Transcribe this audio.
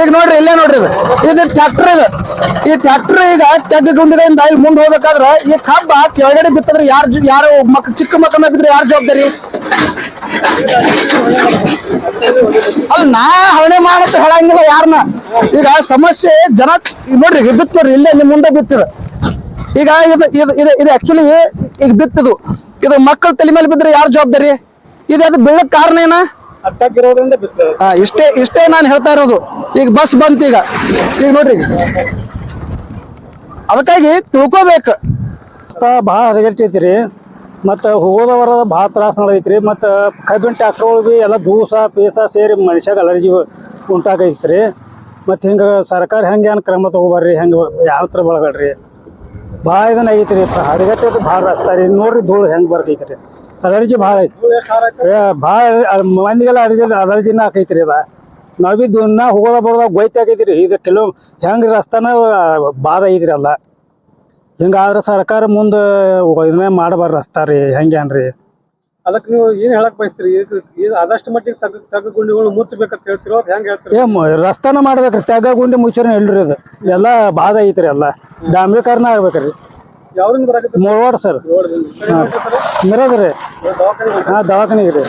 ಈಗ ನೋಡ್ರಿ, ಇಲ್ಲೇ ನೋಡ್ರಿ ಇದು. ಇದು ಟ್ರ್ಯಾಕ್ಟರ್ ಇದು. ಈ ಟ್ರ್ಯಾಕ್ಟರ್ ಈಗ ತೆಗ್ಗ ಇಲ್ಲಿ ಮುಂದೆ ಹೋಗ್ಬೇಕಾದ್ರೆ ಈ ಕಬ್ಬ ಕೆಳಗಡೆ ಬಿತ್ತದ್ರೆ ಯಾರು ಯಾರು ಮಕ್, ಚಿಕ್ಕ ಮಕ್ಕಳ ಬಿದ್ರೆ ಯಾರು ಜವಾಬ್ದಾರಿ? ಅಲ್ಲ ನಾ ಹವಣೆ ಮಾಡತ್ತ ಹೇಳಂಗಿಲ್ಲ ಯಾರನ್ನ ಈಗ ಸಮಸ್ಯೆ ಜನ ನೋಡ್ರಿ, ಈಗ ಬಿತ್ತು ನೋಡ್ರಿ, ಇಲ್ಲೇ ನಿಮ್ ಮುಂದೆ ಬಿತ್ತಿದ ಈಗ ಇದು ಇದು ಇದು ಇದು ಆಕ್ಚುಲಿ ಈಗ ಬಿತ್ತದು ಇದು ಮಕ್ಕಳ ತಲೆ ಮೇಲೆ ಬಿದ್ರೆ ಯಾರು ಜವಾಬ್ದಾರಿ? ಇದು ಅದು ಬೀಳಕ್ ಕಾರಣ ಏನ? ಇಷ್ಟೇ ಇಷ್ಟೇ ನಾನು ಹೇಳ್ತಾ ಇರೋದು. ಈಗ ಬಸ್ ಬಂತ ಈಗ. ಈಗ ನೋಡ್ರಿ. ಅದಕ್ಕಾಗಿ ತಿಳ್ಕೊಬೇಕು. ಭಾಳ ಹದಗೆಟ್ಟೈತಿ ಮತ್ತು ಹೋದವರ ಬರೋದ ಭಾಳ ತ್ರಾಸ ನಡೈತ್ರಿ ಮತ್ತು ಕಬ್ಬಿನ ಟ್ಯಾಕ್ಟ್ರೊಳಗೆ ಭೀ ಎಲ್ಲ ದೂಸ ಪೀಸ ಸೇರಿ ಮನುಷ್ಯಾಗ ಅಲರ್ಜಿ ಉಂಟಾಗೈತಿ ರೀ ಮತ್ತು ಹಿಂಗೆ ಸರ್ಕಾರ ಹೆಂಗೆ ಏನು ಕ್ರಮ ತೊಗೊಬಾರ್ರಿ? ಹೆಂಗೆ ಯಾವ ಥರ ಬಳಗಡ್ರಿ ಭಾಳ ಇದನ್ನ ಐತ್ರಿ ಹದಗೆಟ್ಟೈತಿ ಭಾಳ ರಸ್ತಾರಿ ನೋಡ್ರಿ ಧೂಳು ಹೆಂಗೆ ಬರ್ತೈತಿ ರೀ ಅಲರ್ಜಿ ಭಾಳ ಐತಿ. ಭಾಳ ಮಂದಿಗೆಲ್ಲ ಅಲರ್ಜಿ ಅಲರ್ಜಿನ ಆಕೈತಿ ರೀ ಅದ. ನಾವು ಬಿ ದಿನ ಹೋಗೋದ ಬರೋದ ಗೊಯ್ತಿ ಆಗೈತಿ ರೀ ಇದು ಕೆಲವು ಹೆಂಗೆ ರಸ್ತಾನ ಬಾದ ಐತ್ರಿ ಅಲ್ಲ. ಹಿಂಗಾದ್ರೆ ಸರ್ಕಾರ ಮುಂದೆ ಇದನ್ನೇ ಮಾಡಬಾರ್ದು ರಸ್ತಾ ರೀ ಹೆಂಗೇನ್ರಿ ಅದಕ್ಕೆ ನೀವು ಏನು ಹೇಳಕ್ ಬಯಸ್ತೀರಿ? ಆದಷ್ಟು ಮಟ್ಟಿಗೆ ತಗ್ಗ ತಗ್ಗ ಗುಂಡಿಗಳು ಮುಚ್ಚಬೇಕಂತ ಹೇಳ್ತಿರೋ ಹೆಂಗೆ ಹೆಂಗ್ ಹೇಳ್ತೀರಿ? ಏ ರಸ್ತಾನ ಮಾಡ್ಬೇಕ್ರಿ. ತಗ್ಗ ಗುಂಡಿ ಮುಚ್ಚೋನ ಹೇಳ್ರಿ ಅದು ಎಲ್ಲ ಬಾದ ಐತ್ರಿ ಎಲ್ಲ. ಡಾಂಬ್ರೀಕರಣ ಆಗ್ಬೇಕ್ರಿ. ಯಾವ್ರಿಂದ ಬರಾಕತ್ತೀರಿ ಮೂರ್ವಾಡ ಸರ್. ರೋಡ್ದಿಂದ ಹಾ. ರೀ. ದವಾಖಾನೆ ಹಾಂ ದವಾಖಾನಿಗೆ ರೀ.